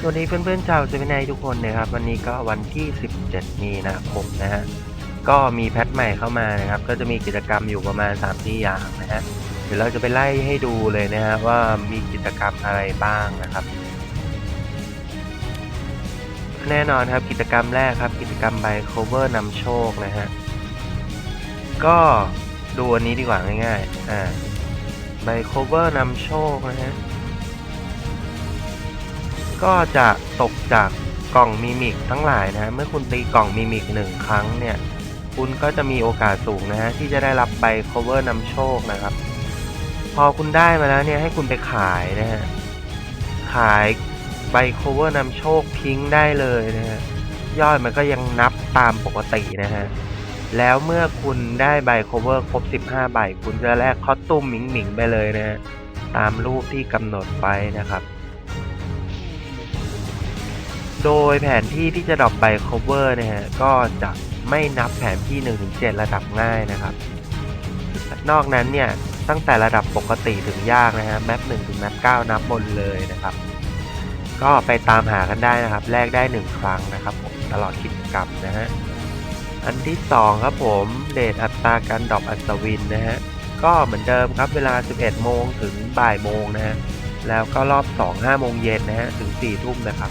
สวัสดีเพื่อนๆชาวเซมินายทุกคนนะครับ วันนี้ก็วันที่ 17 มีนาคมนะฮะก็มีแพทใหม่เข้ามานะครับ ก็จะมีกิจกรรมอยู่ประมาณ3-4อย่างนะฮะเดี๋ยวเราจะไปไล่ให้ดูเลยนะฮะว่ามีกิจกรรมอะไรบ้างนะครับ แน่นอนครับกิจกรรมแรกครับ กิจกรรมใบ cover นำโชคนะฮะก็ดูอันนี้ดีกว่าง่ายๆอ่าใบ cover นำโชคนะฮะ ก็จะตกจากกล่องมิมิกทั้งหลายนะ เมื่อคุณตีกล่องมิมิกหนึ่งครั้งเนี่ย คุณก็จะมีโอกาสสูงนะฮะที่จะได้รับใบ cover นำโชคนะครับ พอคุณได้มาแล้วเนี่ยให้คุณไปขายนะฮะ ขายใบ cover นำโชคทิ้งได้เลยนะฮะ ยอดมันก็ยังนับตามปกตินะฮะ แล้วเมื่อคุณได้ใบ cover ครบ 15 ใบ คุณจะแลกคอสตูมหมิงหมิงไปเลยนะฮะ ตามรูปที่กำหนดไว้นะครับ โดยแผนที่ที่จะดรอปใบ cover เนี่ยฮะก็จะไม่นับแผนที่ 1-7 ระดับง่ายนะครับ นอกนั้นเนี่ย ตั้งแต่ระดับปกติถึงยากนะฮะแมป1ถึงแมป9นับหมดเลยนะครับ ก็ไปตามหากันได้นะครับ แลกได้ 1 ครั้งนะครับผมตลอดกิจกรรมนะฮะอันที่ 2 ครับผมเดทอัตราการดรอปอัศวินนะฮะก็เหมือนเดิมครับเวลา 11 โมงถึงบ่ายโมงนะฮะแล้วก็รอบ 2 5โมงเย็นนะฮะถึง 4 ทุ่มนะครับ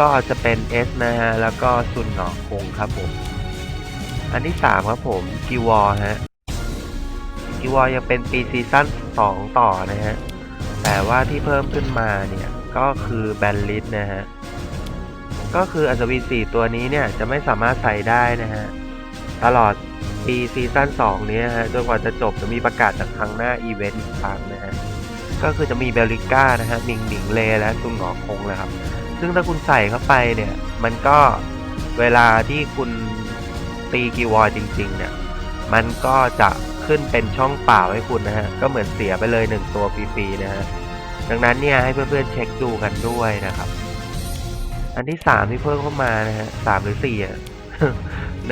ก็จะเป็น S นะฮะ แล้วก็ซุนหงอคงครับผม อันที่3ครับผมกิวอฮะกิวอยังเป็นปีซีซั่น2ต่อนะฮะ แต่ว่าที่เพิ่มขึ้นมาเนี่ย ก็คือแบนลิสนะฮะ ก็คืออัศวิน4ตัวนี้เนี่ย จะไม่สามารถใส่ได้นะฮะ ตลอดปีซีซั่น2นี้นะฮะจนกว่าจะจบจะมีประกาศจากครั้งหน้าอีเวนต์อีกครั้งนะฮะ ก็คือจะมีเบลิก้านะฮะมิงหมิงเลและซุนหงอคงเลยครับ ซึ่งถ้าคุณใส่เข้าไปเนี่ย มันก็เวลาที่คุณตีกีวอจริง ๆ เนี่ย มันก็จะขึ้นเป็นช่องเปล่าให้คุณนะฮะ ก็เหมือนเสียไปเลยหนึ่งตัวฟรีๆนะฮะ ดังนั้นเนี่ยให้เพื่อนๆเช็คดูกันด้วยนะครับ อันที่สามที่เพิ่มเข้ามานะฮะสามหรือสี่ะ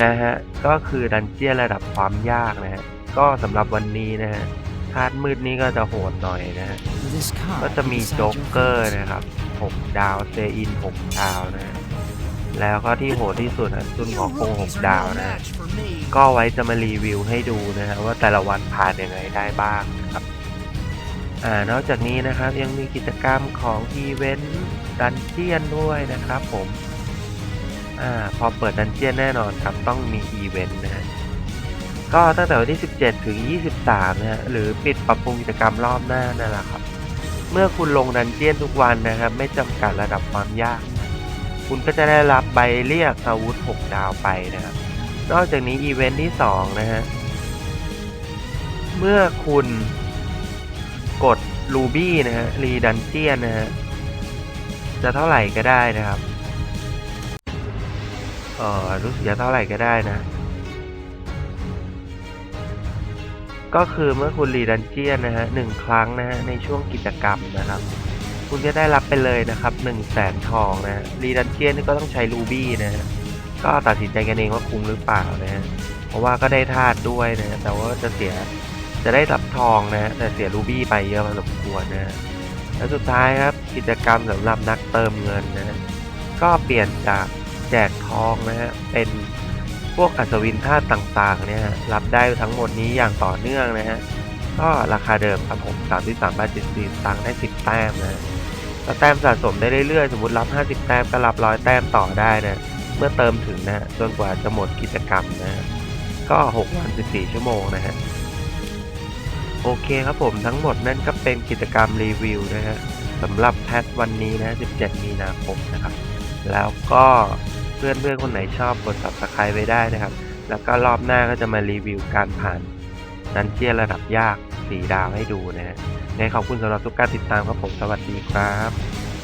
นะฮะ ก็คือดันเจียนระดับความยากนะฮะ ก็สำหรับวันนี้นะฮะ คาดมืดนี้ก็จะโหดหน่อยนะฮะ ก็จะมีโจ๊กเกอร์นะครับ 6 ดาวเซอิน 6 ดาวนะฮะแล้วก็ที่โหดที่สุดนะซุนหอคง6ดาวนะฮะก็ไว้จะมารีวิวให้ดูนะฮะว่าแต่ละวันผ่านยังไงได้บ้างนะครับอ่านอกจากนี้นะครับยังมีกิจกรรมของอีเวนต์ดันเจียนด้วยนะครับผมอ่าพอเปิดดันเจียนแน่นอนครับต้องมีอีเวนต์นะฮะ ก็ตั้งแต่วันที่ 17 ถึง 23 นะฮะ หรือปิดปรับปรุงกิจกรรมรอบหน้านั่นแหละครับ เมื่อคุณลงดันเจียนทุกวันนะครับ ไม่จำกัดระดับความยาก คุณก็จะได้รับใบเรียกอาวุธ 6 ดาวไปนะครับ นอกจากนี้อีเวนท์ที่ 2 นะฮะ เมื่อคุณกดรูบี้นะฮะ รีดันเจียนนะฮะ จะเท่าไหร่ก็ได้นะครับ เออรู้สึกจะเท่าไหร่ก็ได้นะ ก็คือเมื่อคุณรีดันเจียนนะฮะหนึ่งครั้งนะฮะในช่วงกิจกรรมนะครับ คุณจะได้รับไปเลยนะครับหนึ่งแสนทองนะรีดันเจียนนี่ก็ต้องใช้รูบี้นะฮะก็ตัดสินใจกันเองว่าคุ้มหรือเปล่านะฮะเพราะว่าก็ได้ธาตุด้วยนะฮะแต่ว่าจะเสียจะได้รับทองนะฮะแต่เสียรูบี้ไปเยอะพอสมควรนะฮะและสุดท้ายครับกิจกรรมสำหรับนักเติมเงินนะฮะก็เปลี่ยนจากแจกทองนะฮะเป็น พวกอัศวินธาตุต่างๆเนี่ยรับได้ทั้งหมดนี้อย่างต่อเนื่องนะฮะก็ราคาเดิมครับผม 33บาท74ตังค์ได้ 10 แต้มนะแล้วแต้มสะสมได้เรื่อยๆ สมมติรับ 50 แต้มก็รับ100แต้มต่อได้นะ เมื่อเติมถึงนะจนกว่าจะหมดกิจกรรมนะฮะก็6วัน14 ชั่วโมงนะฮะ โอเคครับผมทั้งหมดนั่นก็เป็นกิจกรรมรีวิวนะฮะสำหรับแพทวันนี้นะ 17 มีนาคมนะครับ แล้วก็เพื่อนเพื่อนคนไหนชอบกด subscribe ไว้ได้นะครับ แล้วก็รอบหน้าก็จะมารีวิวการผ่านดันเจียนระดับยากสีดาวให้ดูนะฮะไงขอบคุณสำหรับทุกการติดตามครับผมสวัสดีครับ